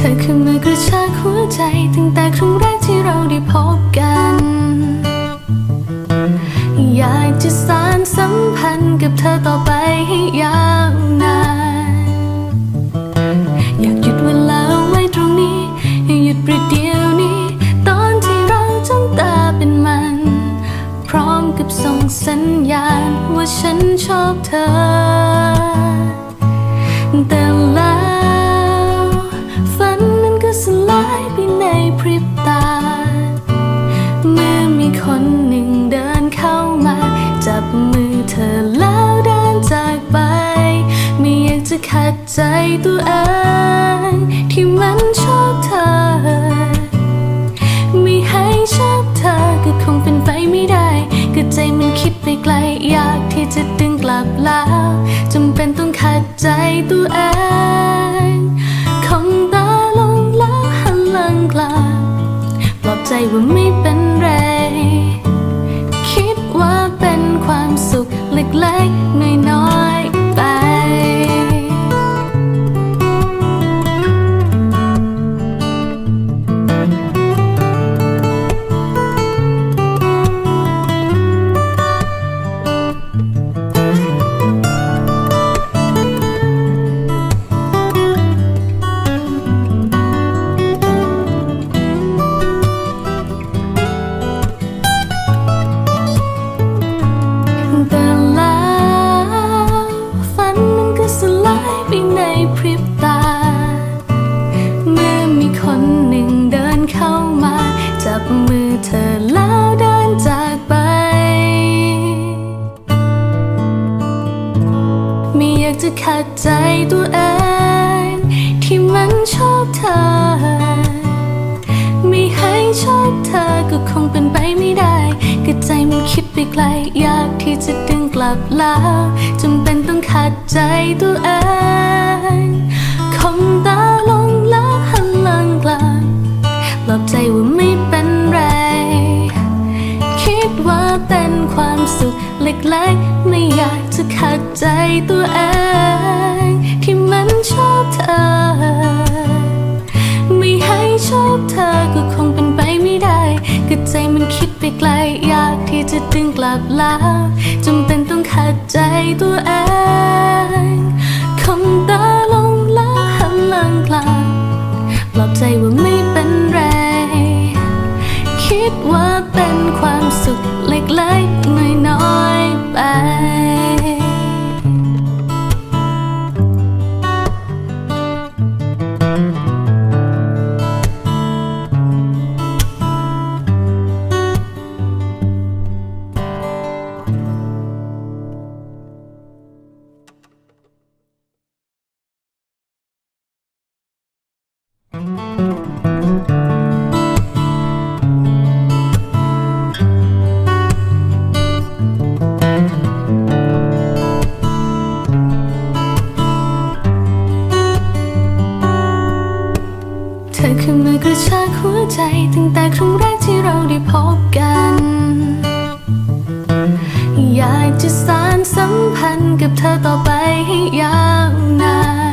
เธอคือมือกระชากหัวใจ ตั้งแต่ครั้งแรกที่เราได้พบกัน อยากจะสานสัมพันธ์กับเธอต่อไปให้ยาวนานอยากหยุดเวลาไว้ตรงนี้ให้หยุดประเดี๋ยวนี้ ตอนที่เราจ้องตาเป็นมัน พร้อมกับส่งสัญญาณว่าฉันชอบเธอแต่ล้ว ใจตัวเองที่มันชอบเธอ ไม่ให้ชอบเธอก็คงเป็นไปไม่ได้ก็ใจมันคิดไปไกลอยากที่จะดึงกลับแล้วจำเป็นต้องขัดใจตัวเองคงตาลงแล้วหันหลังกลับปลอบใจว่าไม่เป็นไร คิดว่าเป็นความสุขเล็กๆน้อยๆ จะขัดใจตัวเอง ที่มันชอบเธอ ไม่ให้ชอบเธอก็คงเป็นไปไม่ได้ก็ใจมันคิดไปไกลอยากที่จะดึงกลับแล้วจำเป็นต้องขัดใจตัวเองคงตาลงแล้วหันหลังกลับปลอบใจว่าไม่เป็นไรคิดว่าเป็นความสุขเล็กๆ ไม่อยากจะขัดใจตัวเอง ไกลอยากที่จะดึงกลับแล้วจำเป็นต้องขัดใจตัวเองคงตา ธอคือมือกระชากหัวใจ ตั้งแต่ครั้งแรกที่เราได้พบกัน อยากจะสานสัมพันธ์กับเธอต่อไปให้ยาวนาน